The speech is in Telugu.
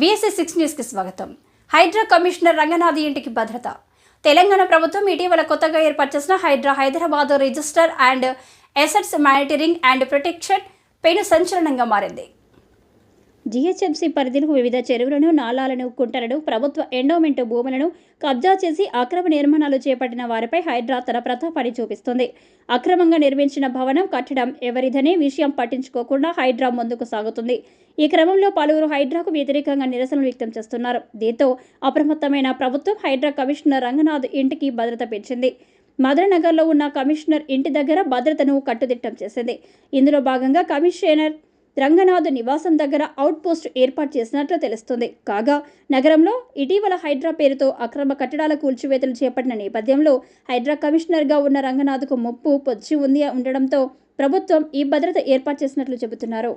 విఎస్సీ సిక్స్ న్యూస్కి స్వాగతం. హైడ్రా కమిషనర్ రంగనాథ్ ఇంటికి భద్రత. తెలంగాణ ప్రభుత్వం ఇటీవల కొత్తగా ఏర్పాటు చేసిన Hydraa Hyderabad register and assets monitoring and protection పెను సంచలనంగా మారింది. జీహెచ్ఎంసీ పరిధిలో వివిధ చెరువులను నాలాలను కుంటలను ప్రభుత్వ ఎండోమెంట్ భూములను కబ్జా చేసి అక్రమ నిర్మాణాలు చేపట్టిన వారిపై హైడ్రా తన ప్రతాపాన్ని చూపిస్తుంది. అక్రమంగా నిర్మించిన భవనం కట్టడం ఎవరిదనే విషయం పట్టించుకోకుండా హైడ్రా ముందుకు సాగుతుంది. ఈ క్రమంలో పలువురు హైడ్రాకు వ్యతిరేకంగా నిరసనలు వ్యక్తం చేస్తున్నారు. దీంతో అప్రమత్తమైన ప్రభుత్వం హైడ్రా కమిషనర్ రంగనాథ్ ఇంటికి భద్రత పెంచింది. మదనగర్లో ఉన్న కమిషనర్ ఇంటి దగ్గర భద్రతను కట్టుదిట్టం చేసింది. ఇందులో భాగంగా కమిషనర్ రంగనాథ్ నివాసం దగ్గర అవుట్ పోస్ట్ ఏర్పాటు చేసినట్లు తెలుస్తుంది. కాగా నగరంలో ఇటీవల హైడ్రా పేరుతో అక్రమ కట్టడాల కూల్చివేతలు చేపట్టిన నేపథ్యంలో హైడ్రా కమిషనర్గా ఉన్న రంగనాథ్కు ముప్పు పొచ్చి ఉంది ఉండడంతో ప్రభుత్వం ఈ భద్రత ఏర్పాటు చేసినట్లు చెబుతున్నారు.